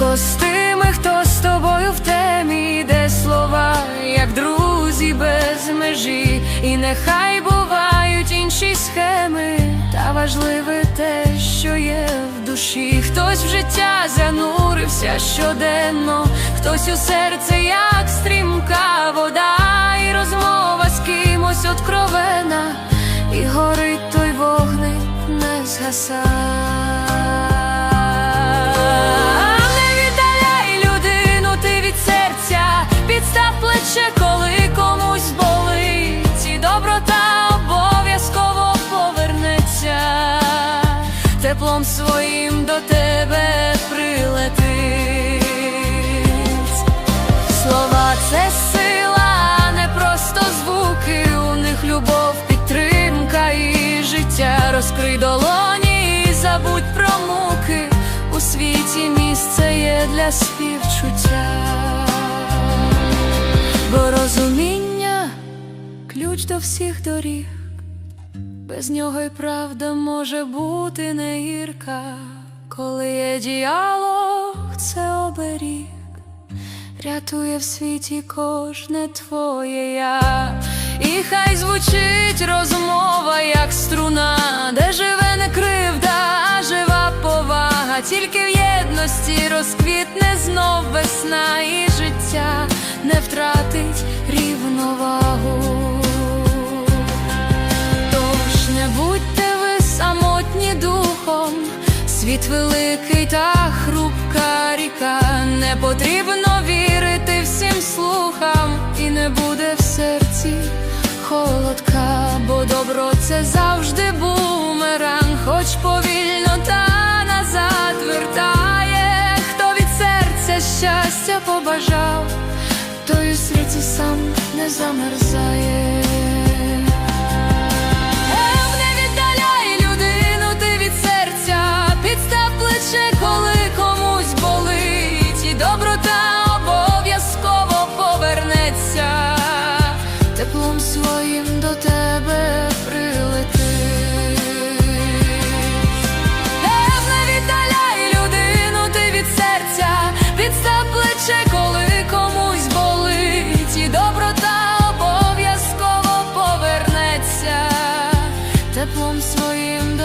Легко з тими, хто з тобою в темі, де слова, як друзі без межі, і нехай бувають інші схеми, та важливе те, що є в душі. Хтось в життя занурився щоденно, хтось у серце, як стрімка вода, і розмова з кимось откровена, і горить той вогник не згаса. Теплом своїм до тебе прилетить. Слова це сила, не просто звуки, у них любов, підтримка і життя. Розкрий долоні і забудь про муки. У світі місце є для співчуття, бо розуміння ключ до всіх доріг, без нього й правда може бути не гірка, коли є діалог, це оберіг. Рятує в світі кожне твоє я, і хай звучить розмова, як струна, де живе не кривда, а жива повага, тільки в єдності розквітне знов весна, і життя не втратить рівновагу. Та хрупка ріка, не потрібно вірити всім слухам, і не буде в серці холодка, бо добро це завжди бумеранг, хоч повільно та назад вертає, хто від серця щастя побажав, той у світі сам не замерзає. Своїм до тебе прилетить. Не віддаляй людину ти від серця, підстав плече, коли комусь болить, і доброта обов'язково повернеться, теплом своїм